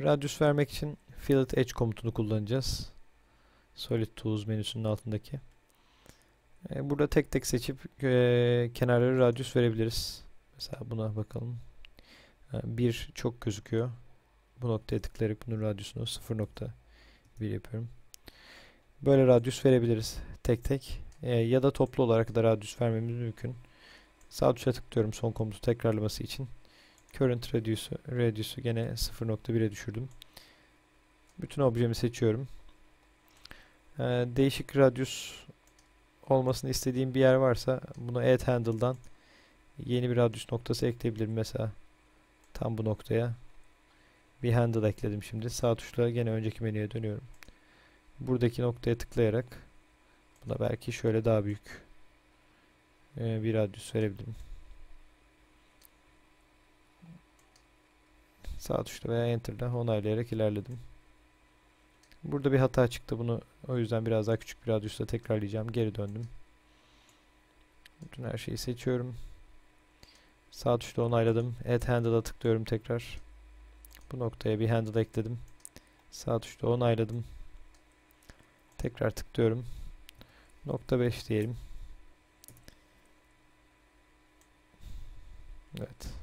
Radyus vermek için Fillet Edge komutunu kullanacağız. Solid Tools menüsünün altındaki. E, burada tek tek seçip e, kenarları radyus verebiliriz. Mesela buna bakalım. E, bir çok gözüküyor. Bu noktaya tıklayarak bunun radyusunu 0.1 yapıyorum. Böyle radyus verebiliriz tek tek. Ya da toplu olarak da radyus vermemiz mümkün. Sağ tuşa tıklıyorum son komutu tekrarlaması için. Current Radius'u radius'u gene 0.1'e düşürdüm. Bütün objemi seçiyorum. Ee, değişik radius olmasını istediğim bir yer varsa bunu add handle'dan yeni bir radius noktası ekleyebilirim. Mesela tam bu noktaya bir handle ekledim şimdi. Sağ tuşla gene önceki menüye dönüyorum. Buradaki noktaya tıklayarak buna belki şöyle daha büyük e, bir radius verebilirim. Sağ tuşla veya enter'la onaylayarak ilerledim. Burada bir hata çıktı. Bunu o yüzden biraz daha küçük bir radyusla tekrarlayacağım. Geri döndüm. Bütün her şeyi seçiyorum. Sağ tuşla onayladım. Add handle'a tıklıyorum tekrar. Bu noktaya bir handle ekledim. Sağ tuşla onayladım. Tekrar tıklıyorum. Nokta 5 diyelim. Evet.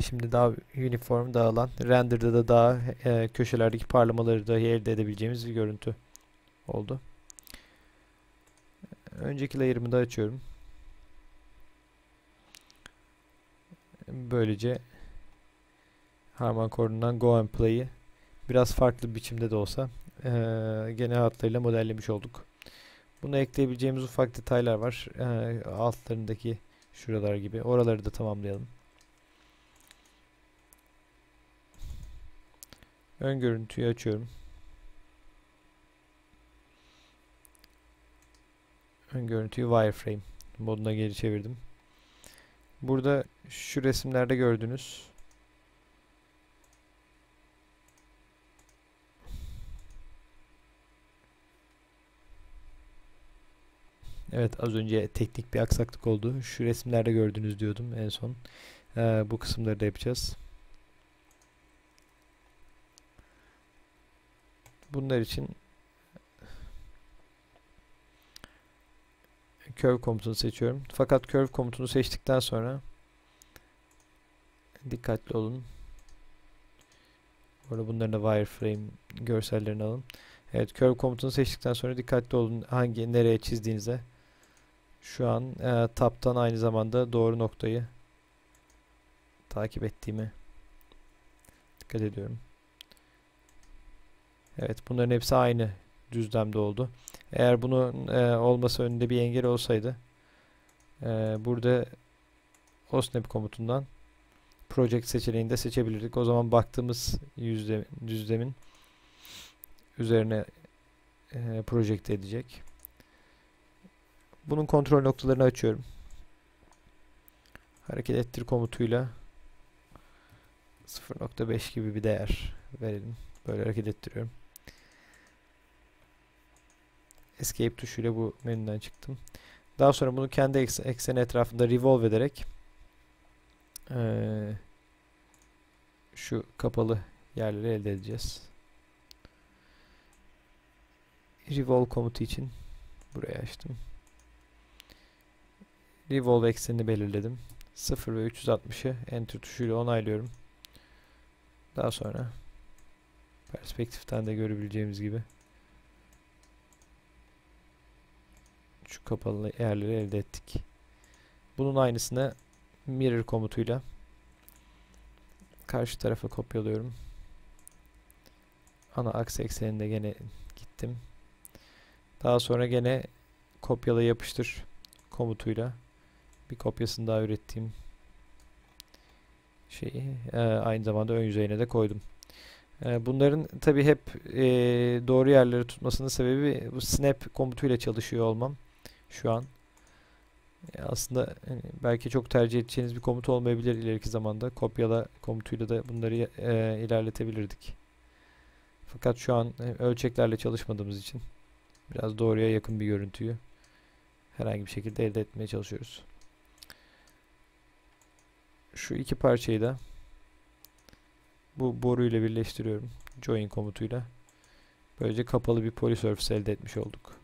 Şimdi daha uniform dağılan, render'da da daha e, köşelerdeki parlamaları da elde edebileceğimiz bir görüntü oldu. Önceki layer'ımı da açıyorum. Böylece Harman Kardon'dan Go and Play'i biraz farklı biçimde de olsa e, gene hatlarıyla modellemiş olduk. Bunu ekleyebileceğimiz ufak detaylar var. E, altlarındaki şuralar gibi. Oraları da tamamlayalım. Ön görüntüyü açıyorum. Ön görüntüyü wireframe moduna geri çevirdim. Burada şu resimlerde gördüğünüz Evet az önce teknik bir aksaklık oldu. Şu resimlerde gördüğünüz diyordum en son. Ee, bu kısımları da yapacağız. Bunlar için curve komutunu seçiyorum. Fakat curve komutunu seçtikten sonra dikkatli olun. Burada bunların da wireframe görsellerini alın. Evet curve komutunu seçtikten sonra dikkatli olun hangi nereye çizdiğinize. Şu an e, taptan aynı zamanda doğru noktayı takip ettiğimi dikkat ediyorum. Evet bunların hepsi aynı düzlemde oldu. Eğer bunun e, olması önünde bir engel olsaydı e, burada OSNAP komutundan project seçeneğinde seçebilirdik. O zaman baktığımız yüzde, düzlemin üzerine e, projekte edecek. Bunun kontrol noktalarını açıyorum. Hareket ettir komutuyla 0.5 gibi bir değer verelim. Böyle hareket ettiriyorum. Escape tuşuyla bu menüden çıktım. Daha sonra bunu kendi ekseni etrafında revolve ederek ee, şu kapalı yerleri elde edeceğiz. Revolve komutu için buraya açtım. Revolve eksenini belirledim. 0 ve 360'ı Enter tuşuyla onaylıyorum. Daha sonra perspektiften de görebileceğimiz gibi şu kapalı yerleri elde ettik. Bunun aynısını mirror komutuyla karşı tarafa kopyalıyorum. Ana aks ekseninde gene gittim. Daha sonra gene kopyala yapıştır komutuyla bir kopyasını daha ürettiğim şeyi e, aynı zamanda ön yüzeyine de koydum. E, bunların tabi hep e, doğru yerleri tutmasının sebebi bu snap komutuyla çalışıyor olmam şu an. E, aslında hani belki çok tercih edeceğiniz bir komut olmayabilir ileriki zamanda. Kopyala komutuyla da bunları e, ilerletebilirdik. Fakat şu an e, ölçeklerle çalışmadığımız için biraz doğruya yakın bir görüntüyü herhangi bir şekilde elde etmeye çalışıyoruz. Şu iki parçayı da bu boru ile birleştiriyorum. Join komutuyla. Böylece kapalı bir polysurface elde etmiş olduk.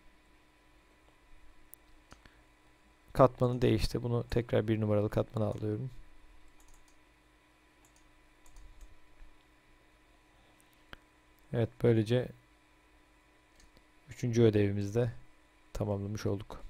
Katmanı değişti. Bunu tekrar bir numaralı katmana alıyorum. Evet böylece üçüncü ödevimizde tamamlamış olduk.